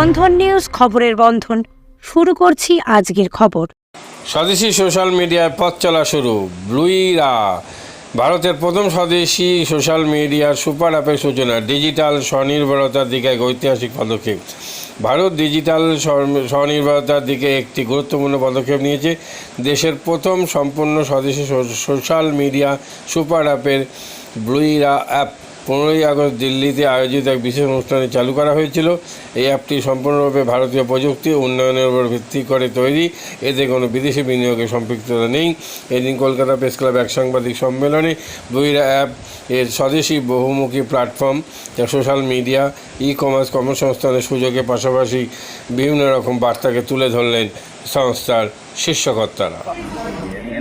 বন্ধন news খবরের বন্ধন। শুরু করছি আজকের খবর। স্বদেশি সোশ্যাল মিডিয়ায় পথ চলা শুরু। ব্লুইরা, ভারতের প্রথম স্বদেশি সোশ্যাল মিডিয়ার সুপার অ্যাপের সূচনা, ডিজিটাল স্বনির্ভরতার দিকে এক ঐতিহাসিক পদক্ষেপ। ভারত ডিজিটাল স্বনির্ভরতার দিকে একটি গুরুত্বপূর্ণ পদক্ষেপ নিয়েছে। দেশের প্রথম সম্পূর্ণ স্বদেশি সোশ্যাল মিডিয়া সুপার অ্যাপের ব্লুইরা অ্যাপ। পনেরোই আগস্ট দিল্লিতে আয়োজিত এক বিশেষ অনুষ্ঠানে চালু করা হয়েছিল। এই অ্যাপটি সম্পূর্ণরূপে ভারতীয় প্রযুক্তি উন্নয়নের উপর ভিত্তি করে তৈরি। এতে কোনো বিদেশি বিনিয়োগের সম্পৃক্ততা নেই। এদিন কলকাতা প্রেস ক্লাব এক সাংবাদিক সম্মেলনে বইরা অ্যাপ এর স্বদেশি বহুমুখী প্ল্যাটফর্ম যা সোশ্যাল মিডিয়া ই কমার্স কর্মসংস্থানের সুযোগের পাশাপাশি বিভিন্ন রকম বার্তাকে তুলে ধরলেন সংস্থার শীর্ষকর্তারা।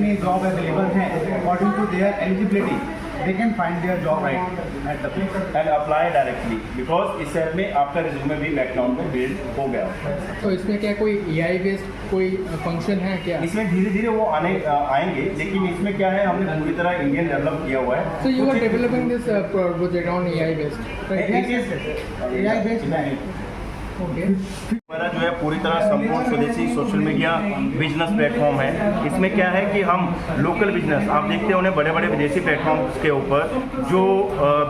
में अवेलेबल है according to their eligibility they can find their job right at the place and apply directly. Because इस ऐप में आपका रिज्यूमे भी बैकग्राउंड में बिल्ड हो गया। तो इसमें क्या कोई ए आई बेस्ड कोई फ़ंक्शन है क्या? इसमें धीरे धीरे वो आने आएँगे लेकिन इसमें क्या है हमने पूरी तरह इंडियन डेवलप किया हुआ है। So you are developing this project on A I based A I based okay है. हमारा जो है पूरी तरह संपूर्ण स्वदेशी सोशल मीडिया बिज़नेस प्लेटफॉर्म है। इसमें क्या है कि हम लोकल बिज़नेस आप देखते होंगे बड़े बड़े विदेशी प्लेटफॉर्म्स के ऊपर जो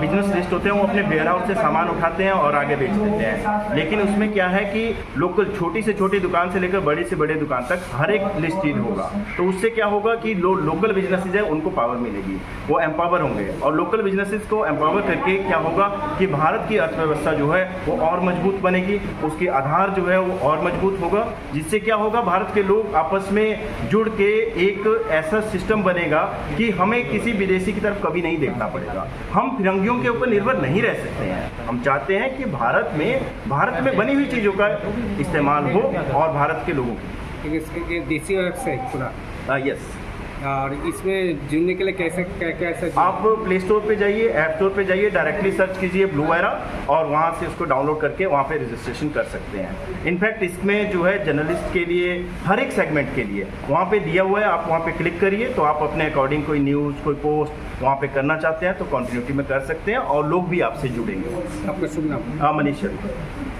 बिज़नेस लिस्ट होते हैं वो अपने वेयर से सामान उठाते हैं और आगे बेच देते हैं। लेकिन उसमें क्या है कि लोकल छोटी से छोटी दुकान से लेकर बड़ी से बड़े दुकान तक हर एक लिस्टेड होगा। तो उससे क्या होगा कि लो, लोकल बिजनेसेस है उनको पावर मिलेगी वो एम्पावर होंगे। और लोकल बिजनेसेस को एम्पावर करके क्या होगा कि भारत की अर्थव्यवस्था जो है वो और मज़बूत बनेगी उसके आधार जो है वो और मज़बूत होगा जिससे क्या होगा भारत के लोग आपस में जुड़ के एक ऐसा सिस्टम बनेगा कि हमें किसी विदेशी की तरफ़ कभी नहीं देखना पड़ेगा। हम फिरंगियों के ऊपर निर्भर नहीं रह सकते हैं। हम चाहते हैं कि भारत में भारत में बनी हुई चीज़ों का इस्तेमाल हो और भारत के लोगों ये देसी की यस और इसमें जुड़ने के लिए कैसे ऐसा आप प्ले स्टोर पे जाइए ऐप स्टोर पे जाइए डायरेक्टली सर्च कीजिए ब्लू वायरा और वहाँ से उसको डाउनलोड करके वहाँ पे रजिस्ट्रेशन कर सकते हैं। इनफैक्ट इसमें जो है जर्नलिस्ट के लिए हर एक सेगमेंट के लिए वहाँ पे दिया हुआ है आप वहाँ पे क्लिक करिए तो आप अपने अकॉर्डिंग कोई न्यूज़ कोई पोस्ट वहाँ पे करना चाहते हैं तो कंटिन्यूटी में कर सकते हैं और लोग भी आपसे जुड़ेंगे। आपका शुभ नाम? हाँ मनीष शर्मा।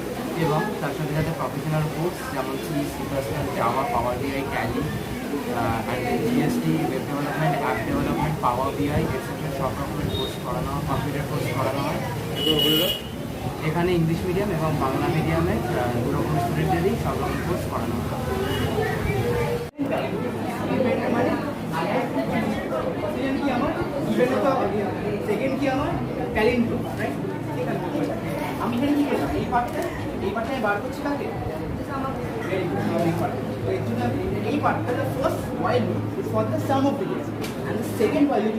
এবং তার সাথে সাথে প্রফেশনাল কোর্স যেমন C C plus plus Java power BI Tally and GST web development app development power BI etcetera সব রকমের কোর্স করানো হয় কম্পিউটার কোর্স করানো হয়। এখানে ইংলিশ মিডিয়াম এবং বাংলা মিডিয়ামে দু রকম স্টুডেন্টদেরই সব রকম কোর্স করানো হয়। সেকেন্ড কি আমার? ট্যালেন্ট আমি এখানে কি এই পার্টটা এই পার্টটা বার করছি কাকে. এই পার্টটা loop is for the sum of digits and the second while loop